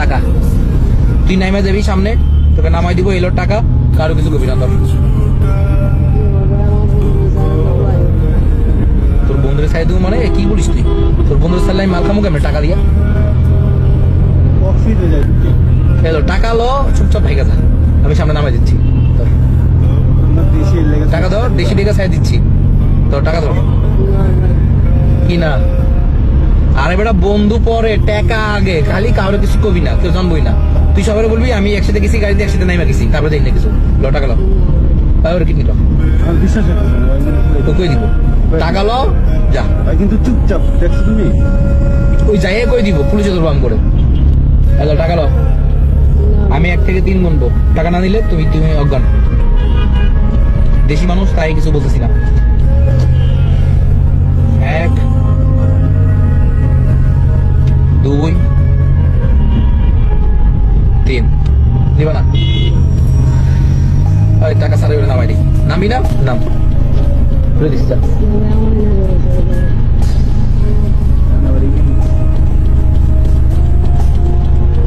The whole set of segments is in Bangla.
টাকা। তুই নাইমে যাবি সামনে, তোকে নামাই দিব এলো টাকা, কারও কিছু কবি না তোর। বন্ধুদের সাইড দিব মানে কি বলিস তুই? তোর বন্ধুদের সাইড মাল খামু কেমন টাকা দিয়া? এলো টাকা লো, চুপচাপ ভেগে যা। আমি সামনে নামাই দিচ্ছি টাকা ধর, দেশি টাকা সাইড দিচ্ছি। তোর টাকা ধর। কি না আরে বেটা বন্ধু পরে টাকা আগে। খালি কারও কিছু কবি না কেউ জানবই না। তুই সবাই বলবি আমি একসাথে গেছি গাড়িতে একসাথে নাইমা গেছি। তারপরে দেখ না কিছু। ল টাকা লো। তারপরে কি নিল আমার বিশ্বাস হচ্ছে না। তো কই দিব। টাকা লো যা। কিন্তু চুপচাপ দেখছ তুমি? ওই যাই কই দিব পুলিশে ধরবো আমি করে। হ্যালো টাকা লো। আমি এক থেকে তিন গুনবো। টাকা না দিলে তুমি তুমি অজ্ঞান। দেশি মানুষ তাই কিছু বলতেছি না। তিন। নিবা না। ওই টাকা সারে নামাই দি নামি না? নাম। বলে দিচ্ছি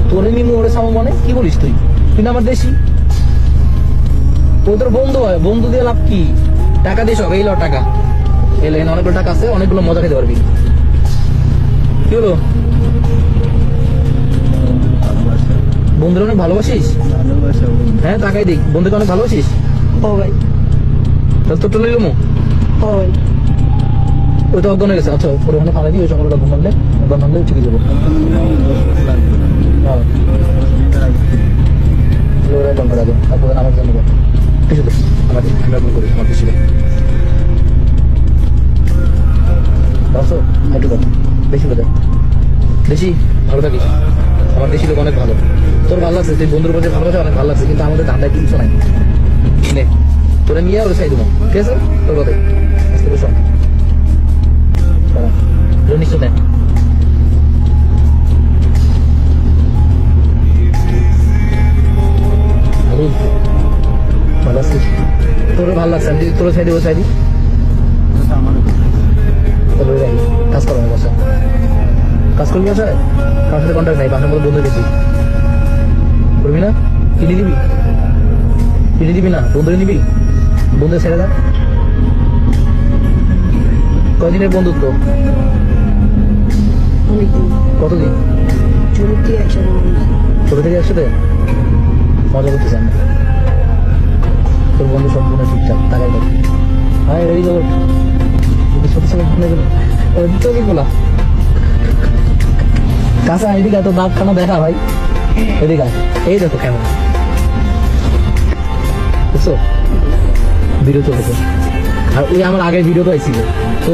তোরে নিমু, ওরে সামো মানে? কি বলিস তুই? তুই না আমার দেশি? তোর বন্ধু হয়, বন্ধু দিয়ে লাভ কি? টাকা দিয়ে সব এই ল টাকা। এলে অনেকগুলো টাকা আছে, অনেকগুলো মজা খেতে পারবি। কি হলো? বন্ধুরা অনেক ভালোবাসিস? ভালোবাসা হ্যাঁ টাকাই দিক বন্ধুকে অনেক ভালোবাসিস? ও ভাই। তাহলে তোর টোলে ও ভাই। ওই তো অজ্ঞান হয়ে গেছে। আচ্ছা পরে ওখানে ফালাই দিই ওই সকালটা ঘুমালে অজ্ঞান হলে ঠিক যাব। তারপরে আমার জন্য ঠিক আছে আমার করি আমার খুশি আসো কথা বেশি কথা বেশি ভালো থাকিস আমার দেশি লোক অনেক ভালো। তোর ভালো লাগছে, তুই বন্ধুর কাছে ভালো অনেক ভালো লাগছে, কিন্তু আমাদের ধান্দায় কিছু নাই। নে, তোরা নিয়ে ওর সাইড দেবো ঠিক আছে? তোর কথাই। আজকে নিশ্চয় আছিস তোর ভালো লাগছে। আমি তোর সাইডে ও সাইডি কাজ করো কাজ করবি বাসায় কার সাথে কন্ট্যাক্ট নাই বাসার মধ্যে বন্ধু গেছি। করবি না? কিনে দিবি? কিনে দিবি না? বন্ধুরে নিবি? বন্ধু ছেড়ে দা। কয়দিনের বন্ধুত্ব? কতদিন? ছোট থেকে একসাথে। ছোট মজা করতেছি আমরা। তোর বন্ধু সম্পূর্ণ ঠিকঠাক কথা। হ্যাঁ রেডি গেল তো কি বলা। কাছে এদিকে তো দাগ খানা দেখা ভাই। এদিকে এই দেখো কেমন বুঝছ? বিরত হতো আর ওই আমার আগে বিরত হয়েছিল ছিল তো